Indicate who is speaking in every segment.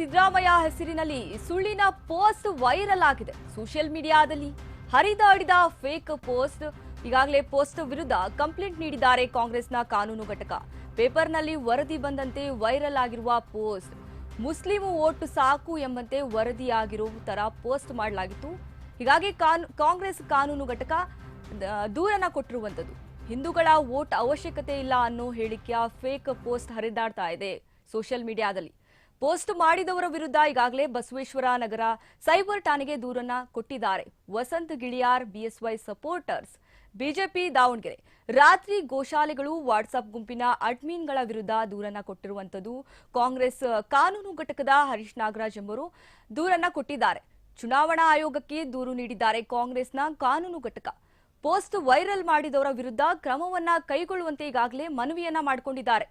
Speaker 1: ಸಿದ್ದರಾಮಯ್ಯ ಹೆಸರಿನಲ್ಲಿ ಸುಳ್ಳಿನ post viral ಆಗಿದೆ. ಸೋಷಿಯಲ್ ಮೀಡಿಯಾದಲ್ಲಿ ಹರಿದಾಡಿದ ಫೇಕ್ ಪೋಸ್ಟ್, ಈಗಾಗಲೇ ಪೋಸ್ಟ್ ವಿರುದ್ಧ ಕಂಪ್ಲೇಂಟ್ ನೀಡಿದ್ದಾರೆ ಕಾಂಗ್ರೆಸ್ನ ಕಾನೂನು ಘಟಕ. ಪೇಪರ್ನಲ್ಲಿ ವರದಿ ಬಂದಂತೆ ವೈರಲ್ ಆಗಿರುವ ಪೋಸ್ಟ್. ಮುಸ್ಲಿಂ ಓಟ್ ಸಾಕು ಎಂಬಂತೆ ವರದಿಯಾಗಿರೋ ತರ ಪೋಸ್ಟ್ ಮಾಡಲಾಗಿತ್ತು. ಹೀಗಾಗಿ ಕಾಂಗ್ರೆಸ್ ಕಾನೂನು ಘಟಕ ದೂರನ ಕೊಟ್ಟಿರುವಂಥದ್ದು. ಹಿಂದೂಗಳ ಓಟ್ ಅವಶ್ಯಕತೆ ಇಲ್ಲ ಅನ್ನೋ ಹೇಳಿಕೆಯ ಫೇಕ್ ಪೋಸ್ಟ್ ಹರಿದಾಡ್ತಾ ಇದೆ ಸೋಷಿಯಲ್ ಮೀಡಿಯಾದಲ್ಲಿ. ಪೋಸ್ಟ್ ಮಾಡಿದವರ ವಿರುದ್ಧ ಈಗಾಗಲೇ ಬಸವೇಶ್ವರ ನಗರ ಸೈಬರ್ ಠಾಣೆಗೆ ದೂರನ್ನ ಕೊಟ್ಟಿದ್ದಾರೆ. Vasanth Giliyar, BSY supporters, BJP Davanagere. ರಾತ್ರಿ ಗೋಶಾಲೆಗಳು ವಾಟ್ಸಪ್ ಗುಂಪಿನ ಅಡ್ಮಿನ್ಗಳ ವಿರುದ್ಧ ದೂರನ್ನ ಕೊಟ್ಟಿರುವಂತದ್ದು ಕಾಂಗ್ರೆಸ್ ಕಾನೂನು ಘಟಕದ ಹರೀಶ್ ನಾಗರಾಜ್ ಎಂಬರು ದೂರನ್ನ ಕೊಟ್ಟಿದ್ದಾರೆ. ಚುನಾವಣಾ ಆಯೋಗಕ್ಕೆ ದೂರು ನೀಡಿದ್ದಾರೆ ಕಾಂಗ್ರೆಸ್ನ ಕಾನೂನು ಘಟಕ. ಪೋಸ್ಟ್ ವೈರಲ್ ಮಾಡಿದವರ ವಿರುದ್ಧ ಕ್ರಮವನ್ನ ಕೈಗೊಳ್ಳುವಂತೆ ಈಗಾಗಲೇ ಮನವಿಯನ್ನ ಮಾಡಿಕೊಂಡಿದ್ದಾರೆ.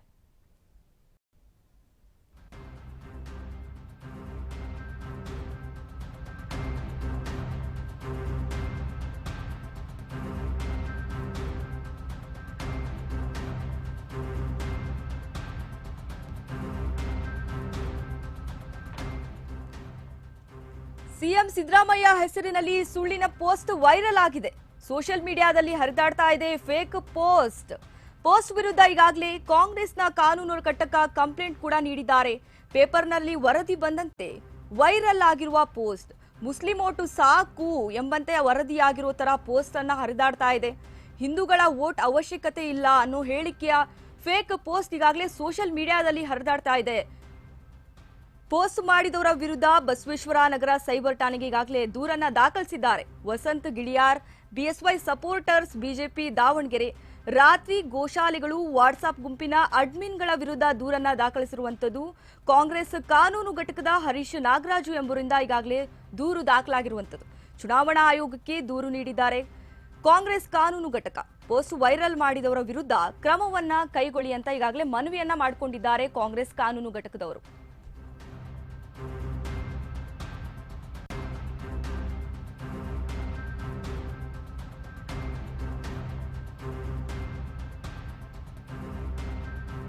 Speaker 1: ಸಿಎಂ ಸಿದ್ದರಾಮಯ್ಯ ಹೆಸರಿನಲ್ಲಿ ಸುಳ್ಳಿನ ಪೋಸ್ಟ್ ವೈರಲ್ ಆಗಿದೆ. ಸೋಷಿಯಲ್ ಮೀಡಿಯಾದಲ್ಲಿ ಹರಿದಾಡ್ತಾ ಇದೆ ಫೇಕ್ ಪೋಸ್ಟ್. ಪೋಸ್ಟ್ ವಿರುದ್ಧ ಈಗಾಗಲೇ ಕಾಂಗ್ರೆಸ್ನ ಕಾನೂನು ಕಟ್ಟಕ ಕಂಪ್ಲೇಂಟ್ ಕೂಡ ನೀಡಿದ್ದಾರೆ. ಪೇಪರ್ನಲ್ಲಿ ವರದಿ ಬಂದಂತೆ ವೈರಲ್ ಆಗಿರುವ ಪೋಸ್ಟ್. ಮುಸ್ಲಿಂ ಓಟು ಸಾಕು ಎಂಬಂತೆ ವರದಿಯಾಗಿರೋ ತರ ಪೋಸ್ಟ್ ಅನ್ನ ಹರಿದಾಡ್ತಾ ಇದೆ. ಹಿಂದೂಗಳ ವೋಟ್ ಅವಶ್ಯಕತೆ ಇಲ್ಲ ಅನ್ನೋ ಹೇಳಿಕೆಯ ಫೇಕ್ ಪೋಸ್ಟ್ ಈಗಾಗಲೇ ಸೋಷಿಯಲ್ ಮೀಡಿಯಾದಲ್ಲಿ ಹರಿದಾಡ್ತಾ ಇದೆ. ಪೋಸ್ಟ್ ಮಾಡಿದವರ ವಿರುದ್ಧ ಬಸವೇಶ್ವರ ನಗರ ಸೈಬರ್ ಠಾಣೆಗೆ ಈಗಾಗಲೇ ದೂರನ್ನ ದಾಖಲಿಸಿದ್ದಾರೆ. Vasanth Giliyar, BSY supporters, BJP Davanagere. ರಾತ್ರಿ ಗೋಶಾಲೆಗಳು, ವಾಟ್ಸಾಪ್ ಗುಂಪಿನ ಅಡ್ಮಿನ್ಗಳ ವಿರುದ್ಧ ದೂರನ್ನ ದಾಖಲಿಸಿರುವಂತದ್ದು ಕಾಂಗ್ರೆಸ್ ಕಾನೂನು ಘಟಕದ ಹರೀಶ್ ನಾಗರಾಜು ಎಂಬುವರಿಂದ ಈಗಾಗಲೇ ದೂರು ದಾಖಲಾಗಿರುವಂತದ್ದು ಚುನಾವಣಾ ಆಯೋಗಕ್ಕೆ ದೂರು ನೀಡಿದ್ದಾರೆ ಕಾಂಗ್ರೆಸ್ ಕಾನೂನು ಘಟಕ. ಪೋಸ್ಟ್ ವೈರಲ್ ಮಾಡಿದವರ ವಿರುದ್ಧ ಕ್ರಮವನ್ನ ಕೈಗೊಳ್ಳಿ ಅಂತ ಈಗಾಗಲೇ ಮನವಿಯನ್ನ ಮಾಡಿಕೊಂಡಿದ್ದಾರೆ ಕಾಂಗ್ರೆಸ್ ಕಾನೂನು ಘಟಕದವರು.